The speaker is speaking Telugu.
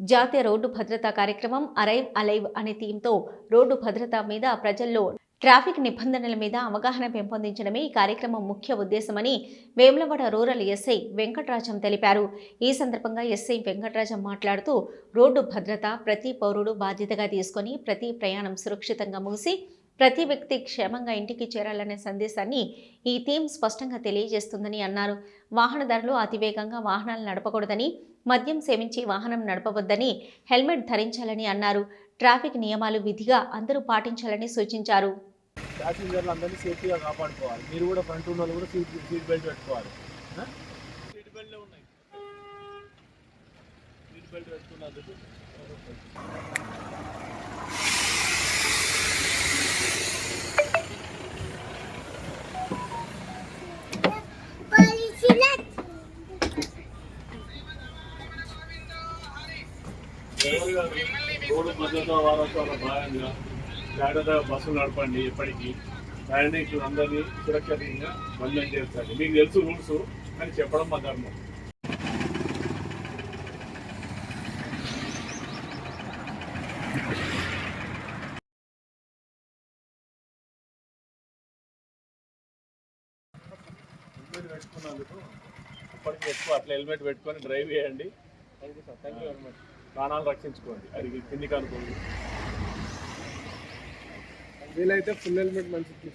జాతీయ రోడ్డు భద్రతా కార్యక్రమం అరైవ్ అలైవ్ అనే థీమ్తో రోడ్డు భద్రత మీద ప్రజల్లో ట్రాఫిక్ నిబంధనల మీద అవగాహన పెంపొందించడమే ఈ కార్యక్రమం ముఖ్య ఉద్దేశమని వేములవాడ రూరల్ ఎస్ఐ వెంకటరాజం తెలిపారు. ఈ సందర్భంగా ఎస్ఐ వెంకటరాజం మాట్లాడుతూ రోడ్డు భద్రత ప్రతి పౌరుడు బాధ్యతగా తీసుకొని ప్రతి ప్రయాణం సురక్షితంగా ముగిసి ప్రతి వ్యక్తి క్షేమంగా ఇంటికి చేరాలనే సందేశాన్ని ఈ థీమ్ స్పష్టంగా తెలియజేస్తుందని అన్నారు. వాహనదారులు అతివేగంగా వాహనాలు నడపకూడదని మద్యం సేవించి వాహనం నడపవద్దని హెల్మెట్ ధరించాలని అన్నారు. ట్రాఫిక్ నియమాలు విధిగా అందరూ పాటించాలని సూచించారు. ప్యాసింజర్లు అందరినీ సేఫ్టీగా కాపాడుకోవాలి. మీరు కూడా ఫ్రంట్ ఉన్న కూడా సీట్ సీట్ బెల్ట్ పెట్టుకోవాలి. సీట్ ఉన్నాయి. సీట్ బెల్ట్ పెట్టుకున్నందుకు రోడ్డు భద్రతా వారోత్సవాల భాగంగా జాగ్రత్తగా బస్సులు నడపండి ఎప్పటికీ ప్రయాణికులు అందరినీ సురక్షితంగా బంధం చేస్తారు. మీకు తెలుసు రూల్స్ అని చెప్పడం మా ధర్మం. హెల్మెట్ పెట్టుకున్నందుకు అప్పటికి ఎక్కువ అట్లా హెల్మెట్ పెట్టుకొని డ్రైవ్ చేయండి. Thank you sir. Thank you very much. ప్రాణాలు రక్షించుకోండి. అది కిందికి అనుకోండి వీలైతే ఫుల్ హెల్మెట్ మంచిది.